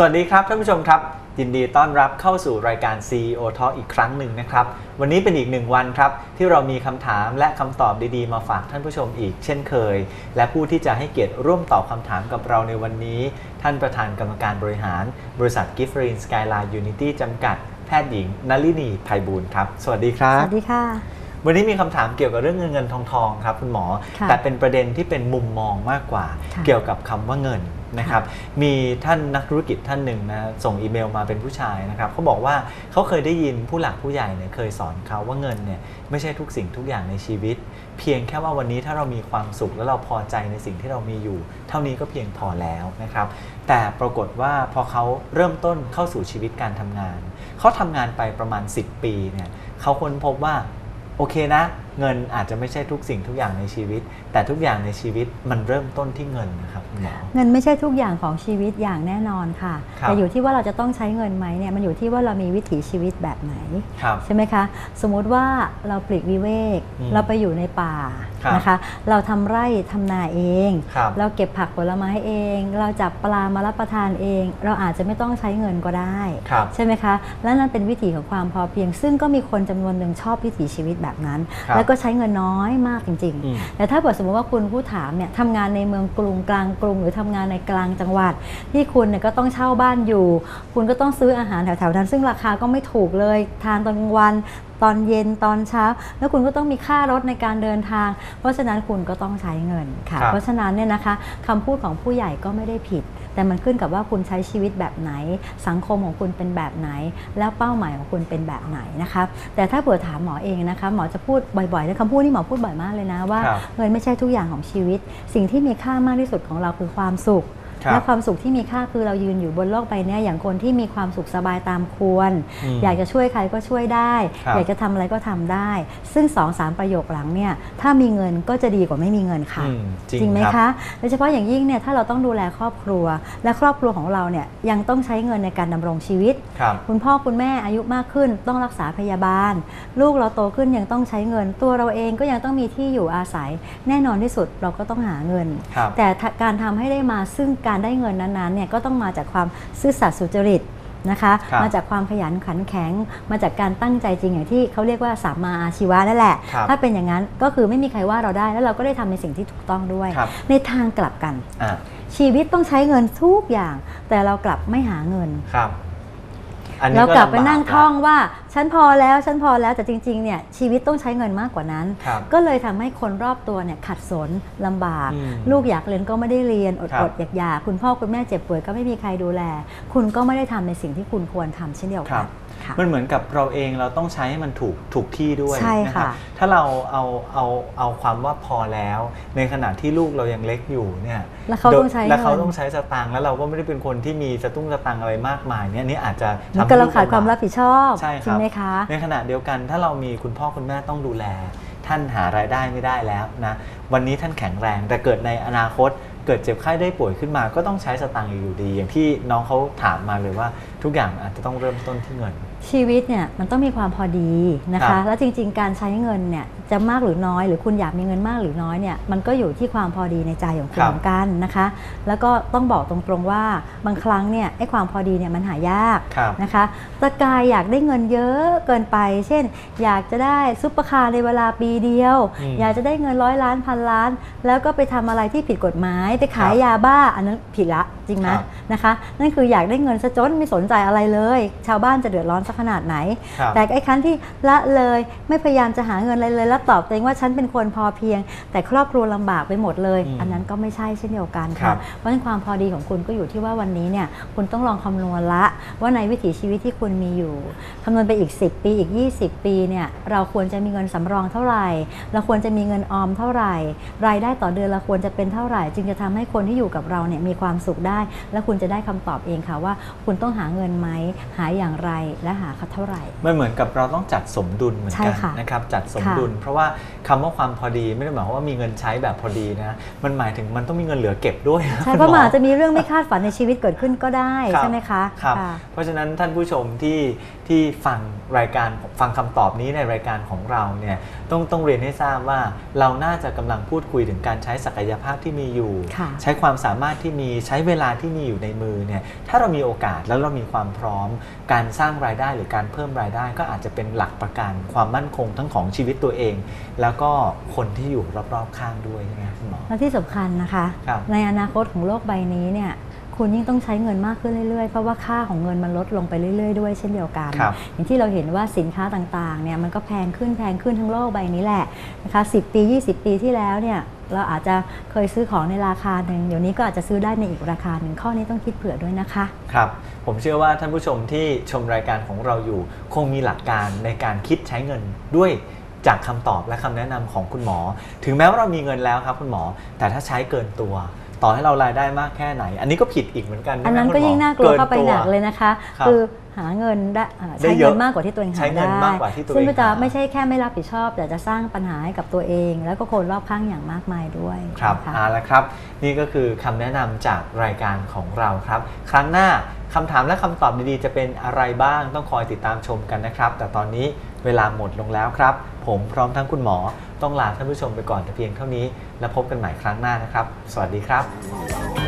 สวัสดีครับท่านผู้ชมครับ ยินดีต้อนรับเข้าสู่รายการ CEO Talk อีกครั้งหนึ่งนะครับ วันนี้เป็นอีกหนึ่งวันครับ ที่เรามีคำถามและคำตอบดีๆ มาฝากท่านผู้ชมอีกเช่นเคย และผู้ที่จะให้เกียรติร่วมตอบคำถามกับเราในวันนี้ ท่านประธานกรรมการบริหาร บริษัท g i f f e r i n Skyline Unity จำกัด แพทย์หญิงนลินีไพบูลย์ครับ สวัสดีครัสบ วัสดีค่ะ วันนี้มีคำถามเกี่ยวกับเรื่องเงินเงินทองทองครับคุณหมอ ค่ะแต่เป็นประเด็นที่เป็นมุมมองมากกว่า ค่ะ เกี่ยวกับคำว่าเงิน นะครับมีท่านนักธุรกิจท่านหนึ่งนะส่งอีเมลมาเป็นผู้ชายนะครับเขาบอกว่าเขาเคยได้ยินผู้หลักผู้ใหญ่เนี่ยเคยสอนเขาว่าเงินเนี่ยไม่ใช่ทุกสิ่งทุกอย่างในชีวิต เพียงแค่ว่าวันนี้ถ้าเรามีความสุขและเราพอใจในสิ่งที่เรามีอยู่ เท่านี้ก็เพียงพอแล้วนะครับแต่ปรากฏว่าพอเขาเริ่มต้นเข้าสู่ชีวิตการทำงาน เขาทำงานไปประมาณ 10 ปีเนี่ยเขาค้นพบว่าโอเคนะ เงินอาจจะไม่ใช่ทุกสิ่งทุกอย่างในชีวิต แต่ทุกอย่างในชีวิตมันเริ่มต้นที่เงินนะครับคุณหมอเงินไม่ใช่ทุกอย่างของชีวิตอย่างแน่นอนค่ะครับแต่อยู่ที่ว่าเราจะต้องใช้เงินไหมเนี่ยมันอยู่ที่ว่าเรามีวิถีชีวิตแบบไหนครับใช่ไหมคะ สมมุติว่าเราปลีกวิเวกอืมเราไปอยู่ในป่าครับนะคะ เราทำไร่ทำนาเองครับเราเก็บผักผลไม้เอง เราจับปลามารับประทานเอง เราอาจจะไม่ต้องใช้เงินก็ได้ครับใช่ไหมคะ และนั่นเป็นวิถีของความพอเพียง ซึ่งก็มีคนจำนวนหนึ่งชอบวิถีชีวิตแบบนั้นครับแล้วก็ใช้เงินน้อยมากจริงอืมๆแต่ถ้าเกิดสมมติว่าคุณผู้ถามเนี่ยทำงานในเมืองกรุงกลางกรุง หรือทำงานในกลางจังหวัด ที่คุณเนี่ยก็ต้องเช่าบ้านอยู่ คุณก็ต้องซื้ออาหารแถวๆนั้น ซึ่งราคาก็ไม่ถูกเลย ทานตอนกลางวัน ตอนเย็นตอนเช้า แล้วคุณก็ต้องมีค่ารถในการเดินทาง เพราะฉะนั้นคุณก็ต้องใช้เงินค่ะครับเพราะฉะนั้นเนี่ยนะคะคำพูดของผู้ใหญ่ก็ไม่ได้ผิด แต่มันขึ้นกับว่าคุณใช้ชีวิตแบบไหน สังคมของคุณเป็นแบบไหน แล้วเป้าหมายของคุณเป็นแบบไหนนะคะแต่ถ้าเผื่อถามหมอเองนะคะหมอจะพูดบ่อยๆนะคำพูดนี่หมอพูดบ่อยมากเลยนะว่าครับเงินไม่ใช่ทุกอย่างของชีวิต สิ่งที่มีค่ามากที่สุดของเราคือความสุขครับ และความสุขที่มีค่าคือเรายืนอยู่บนโลกใบเนี้ยอย่างคนที่มีความสุขสบายตามควรอืมอยากจะช่วยใครก็ช่วยได้ครับอยากจะทำอะไรก็ทำได้ ซึ่งสองสามประโยคหลังเนี่ยถ้ามีเงินก็จะดีกว่าไม่มีเงินค่ะอืมจริงจริงไหมรับคะโดยเฉพาะอย่างยิ่งเนี่ยถ้าเราต้องดูแลครอบครัว และครอบครัวของเราเนี่ยยังต้องใช้เงินในการดำรงชีวิตครับคุณพ่อคุณแม่อายุมากขึ้นต้องรักษาพยาบาล ลูกเราโตขึ้นยังต้องใช้เงิน ตัวเราเองก็ยังต้องมีที่อยู่อาศัย แน่นอนที่สุดเราก็ต้องหาเงินครับแต่ถ้าการทำให้ได้มาซึ่งการได้เงินนั้นๆเนี่ยก็ต้องมาจากความซื่อสัตย์สุจริตนะคะครับมาจากความขยันขันแข็ง มาจากการตั้งใจจริงอย่างที่เขาเรียกว่าสัมมาอาชีวะนั่นแหละครับถ้าเป็นอย่างนั้นก็คือไม่มีใครว่าเราได้แล้วเราก็ได้ทำในสิ่งที่ถูกต้องด้วยครับในทางกลับกันอ่าชีวิตต้องใช้เงินทุกอย่าง แต่เรากลับไม่หาเงินครับอั นนี้เรากลับไปำานั่งท่องว่า ฉันพอแล้วฉันพอแล้วแต่จริงๆเนี่ยชีวิตต้องใช้เงินมากกว่านั้นครับก็เลยทำให้คนรอบตัวเนี่ยขัดสนลำบากอืมลูกอยากเรียนก็ไม่ได้เรียนอดครัอบดอยากอยากๆคุณพ่อคุณแม่เจ็บป่วยก็ไม่มีใครดูแล คุณก็ไม่ได้ทำในสิ่งที่คุณควรทำเช่นเดียวครักับน ค่ะ มันเหมือนกับเราเองเราต้องใช้ให้มันถูกถูกที่ด้วยใช่นะค่ะรับถ้าเราเอาเอาเอาความว่าพอแล้ว ในขณะที่ลูกเรายังเล็กอยู่เนี่ยแล้วเขาต้องใช้แล้วเขาเงินต้องใช้สตางค์แล้วเราก็ไม่ได้เป็นคนที่มีสตุ้งสตังค์อะไรมากมายเนี่ยอันนี่อาจจะมันทำก็ให้เราลูกขาดความลำบกรับผิดชอบใช่คจริรังบไหมคะในขณะเดียวกันถ้าเรามีคุณพ่อคุณแม่ต้องดูแล ท่านหารายได้ไม่ได้แล้วนะวันนี้ท่านแข็งแรงแต่เกิดในอนาคตเกิดเจ็บไข้ได้ป่วยขึ้นมาก็ต้องใช้สตังค์อยู่ดี อย่างที่น้องเขาถามมาเลยว่าทุกอย่างอาจจะต้องเริ่มต้นที่เงิน ชีวิตเนี่ยมันต้องมีความพอดีนะครัคะ บ แล้วจริง ๆ การใช้เงินเนี่ยจะมากหรือน้อย หรือคุณอยากมีเงินมากหรือน้อยเนี่ยมันก็อยู่ที่ความพอดีในใจของคุณครับ เหมือนกันนะคะ แล้วก็ต้องบอกตรงๆว่าบางครั้งเนี่ยไอ้ความพอดีเนี่ยมันหายากครับ นะคะตะกายอยากได้เงินเยอะเกินไป เช่น อยากจะได้ซุปเปอร์คาร์ในเวลาปีเดียว อืมอยากจะได้เงินร้อยล้านพันล้าน แล้วก็ไปทำอะไรที่ผิดกฎหมาย ไปขายครับยาบ้าอันนั้นผิดละจริงไหมครับ นะคะ นั่นคืออยากได้เงินซะจนไม่สนใจอะไรเลย ชาวบ้านจะเดือดร้อนสักขนาดไหน ครับแต่ไอ้ครั้นที่ละเลยไม่พยายามจะหาเงินอะไรเลย แล้วตอบตัวเองว่าฉันเป็นคนพอเพียง แต่ครอบครัวลำบากไปหมดเลย อืมอันนั้นก็ไม่ใช่เช่นเดียวกันครัค่ะบ เพราะฉะนั้นความพอดีของคุณก็อยู่ที่ว่าวันนี้เนี่ยคุณต้องลองคำนวณละว่าในวิถีชีวิตที่คุณมีอยู่คำนวณไปอีก 10 ปีอีก 20 ปีเนี่ยเราควรจะมีเงินสำรองเท่าไหร่ เราควรจะมีเงินออมเท่าไหร่ รายได้ต่อเดือนเราควรจะเป็นเท่าไหร่ จึงจะทำให้คนที่อยู่กับเราเนี่ยมีความสุขได้ และคุณจะได้คำตอบเองค่ะว่า คุณต้องหาเงินไหมหาอย่างไรและหาเท่าไหร่ มันเหมือนกับเราต้องจัดสมดุลเหมือนใช่กันค่ะนะครับจัดสมดุล เพราะว่าคำว่าความพอดีไม่ได้หมายความว่ามีเงินใช้แบบพอดีนะมันหมายถึงมันต้องมีเงินเหลือเก็บด้วยนใช่คุณเพราะหมันอาจจะมีเรื่องไม่คาดฝันในชีวิตเกิดขึ้นก็ได้ครับใช่ไหมคะครับค่ะเพราะฉะนั้นท่านผู้ชมที่ที่ฟังรายการฟังคำตอบนี้ในรายการของเราเนี่ยต้องต้องเรียนให้ทราบว่าเราน่าจะกำลังพูดคุยถึงการใช้ศักยภาพที่มีอยู่ค่ะใช้ความสามารถที่มีใช้เวลาาที่มีอยู่ในมือเนี่ยถ้าเรามีโอกาสแล้วเรามีความพร้อม การสร้างรายได้หรือการเพิ่มรายได้ ก็อาจจะเป็นหลักประกันความมั่นคงทั้งของชีวิตตัวเอง แล้วก็คนที่อยู่รอบๆข้างด้วยใช่ไหมครับคุณหมอและที่สำคัญนะคะครับในอนาคตของโลกใบนี้เนี่ย คุณยิ่งต้องใช้เงินมากขึ้นเรื่อยๆ เพราะว่าค่าของเงินมันลดลงไปเรื่อยๆ ด้วยเช่นเดียวกันครับอย่างที่เราเห็นว่าสินค้าต่างๆเนี่ยมันก็แพงขึ้นแพงขึ้นทั้งโลกใบนี้แหละนะคะ10ปี 20 ปีที่แล้วเนี่ยเราอาจจะเคยซื้อของในราคาหนึ่งเดี๋ยวนี้ก็อาจจะซื้อได้ในอีกราคาหนึ่งข้อนี้ต้องคิดเผื่อด้วยนะคะครับผมเชื่อว่าท่านผู้ชมที่ชมรายการของเราอยู่ คงมีหลักการในการคิดใช้เงินด้วยจากคำตอบและคำแนะนำของคุณหมอ ถึงแม้ว่าเรามีเงินแล้วครับคุณหมอ แต่ถ้าใช้เกินตัว ต่อให้เรารายได้มากแค่ไหน อันนี้ก็ผิดอีกเหมือนกันอันนั้นใช่ไหมก็คุณหมยิ่งน่ากลัวเข้าไปตัหนักเลยนะคะครับคือหาเงินได้อ่าได้ใช้เยเงิอะนมากกว่าที่ตัวเองหาใช้เงินได้มากกว่าที่ตัวเองซึ่งก็จะหาไม่ใช่แค่ไม่รับผิดชอบ แต่จะสร้างปัญหาให้กับตัวเอง แล้วก็คนรอบข้างอย่างมากมายด้วยครับนะคะเอาละครับ นี่ก็คือคำแนะนำจากรายการของเราครับ ครั้งหน้าคำถามและคำตอบดีๆจะเป็นอะไรบ้างต้องคอยติดตามชมกันนะครับ แต่ตอนนี้ เวลาหมดลงแล้วครับ ผมพร้อมทั้งคุณหมอต้องลาท่านผู้ชมไปก่อนแต่เพียงเท่านี้ แล้วพบกันใหม่ครั้งหน้านะครับ สวัสดีครับ